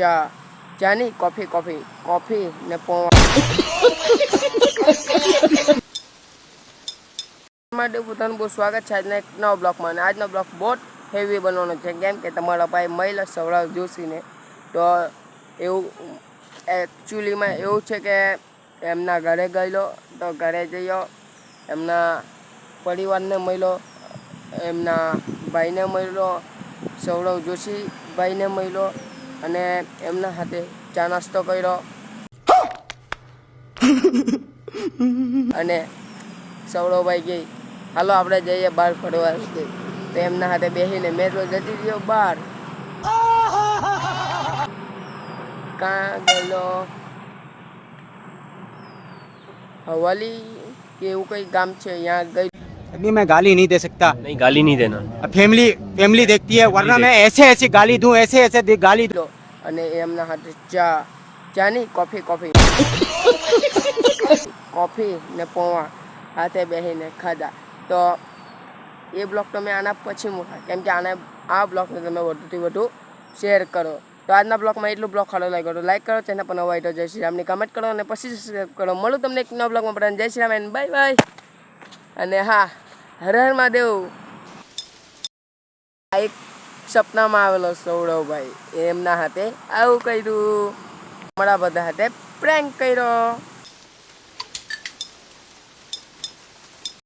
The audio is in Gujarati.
ચા ચાની કોફી કોફી કોફી ને પોવા. માટે પોતાનું બહુ સ્વાગત છે આજના એક નવા બ્લોકમાં. અને આજનો બ્લોક બહુ હેવી બનવાનો છે, કેમ કે તમારા ભાઈ મહિલા સવરાવ જોશીને, તો એવું એકચ્યુઅલીમાં એવું છે કે એમના ઘરે ગયેલો, તો ઘરે જઈયો, એમના પરિવારને મળ્યો, એમના ભાઈને મળ્યો સૌરવ જોશી ભાઈને મળ્યો અને એમના હાથે ચા નાસ્તો કર્યો. અને સૌરવભાઈ ગઈ. હાલો, આપણે જઈએ બહાર ફરવા. તો એમના હાથે બેસીને મેં તો જતી રહ્યો બહાર. કાં ગયેલો? હવાલી કે એવું કંઈ ગામ છે? ત્યાં ગઈ अभी मैं गाली नहीं दे सकता नहीं गाली नहीं देना अब फैमिली फैमिली देखती है वरना मैं ऐसे ऐसे गाली दूं ऐसे ऐसे दे- गाली दूं લીધો અને એમના હાથે ચા ચાની કોફી કોફી કોફી ને પૌવા હાથે બેસીને ખાધા તો એ બ્લોગ તમે આના પછી મૂકા કેમ કે આને આ બ્લોગને તમે વધુથી વધુ શેર કરો તો આજના બ્લોગમાં એટલું બ્લોગ સારો લાગ્યો તો લાઈક કરો ચેનલ પર નવા હોય તો જય શ્રી રામની કમેન્ટ કરો અને પછી સબસ્ક્રાઈબ કરો મળું તમને એક નવા બ્લોગમાં બધાને જય Shri Ram and bye bye અને હા હર હર મહાદેવ. આ એક સપનામાં આવેલો સૌરવભાઈ. એમના હાથે આવું કર્યું. અમારા બધા હાથે પ્રેન્ક કર્યો.